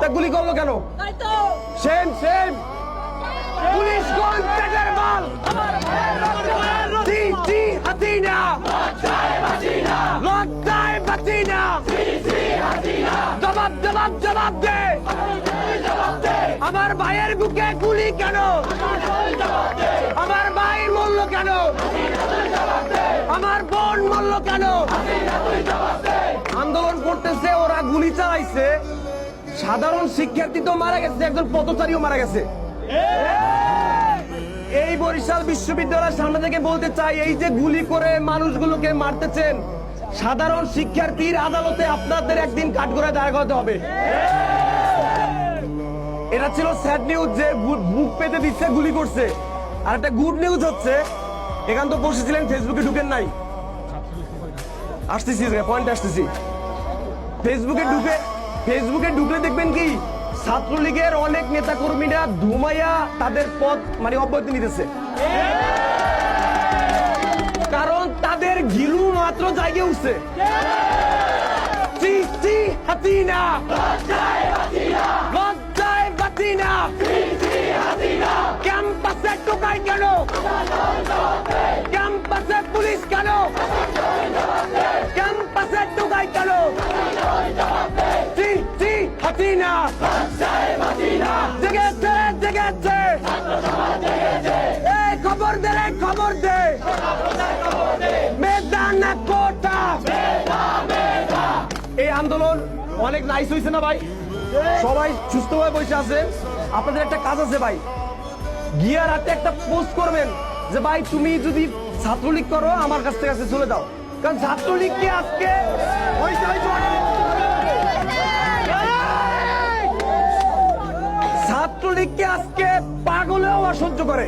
তা গুলি করল কেন? Same same. পুলিশ কোন পেটের মাল জি জি হাসিনা। লজ্জায় বাঁচিনা জবাব জবাব জবাব দে। আমার ভাইয়ের বুকে গুলি কেন? আমার ভাই মরল কেন? আমার বোন মরল কেন? আন্দোলন করতেছে ওরা গুলি চালাইছে। সাধারণ শিক্ষার্থী তো মারা গেছে, একজন পথচারীও মারা গেছে। এই বরিশাল বিশ্ববিদ্যালয়ের সামনে থেকে বলতে চাই, এই যে গুলি করে মানুষগুলোকে মারতেছেন, সাধারণ শিক্ষার্থীর আদালতে আপনাদের একদিন কাঠগড়ায় দাঁড় করাতে হবে। এটা ছিল স্যাড নিউজ যে বুক পেতে দিচ্ছে, গুলি করছে। আর একটা গুড নিউজ হচ্ছে, এখান তো বসেছিলেন ফেসবুকে ঢুকেন নাই। আসতেছি পয়েন্ট আসতেছি। ফেসবুকে ঢুকে ফেসবুকে ঢুকলে দেখবেন কি ছাত্রলীগের অনেক নেতা কর্মীরা ধুমাইয়া তাদের পদ মানে অব্যাহতি নিতেছে। কারণ তাদের ঘিলু মাত্র জায়গায় উঠছে। না জি জেগেছে জেগেছে এই খবর দে রে খবর দে মেদানা কোটা এই আন্দোলন অনেক নাইস হয়েছে না ভাই? সবাই সুস্থভাবে বসে আছে। আপনাদের একটা কাজ আছে ভাই। গিয়া রাতে একটা পোস্ট করবেন যে ভাই তুমি যদি ছাত্রলীগ করো আমার কাছ থেকে চলে যাও কারণ ছাত্রলীগকে আজকে ছাত্রলীগকে আজকে পাগলেও অসহ্য করে।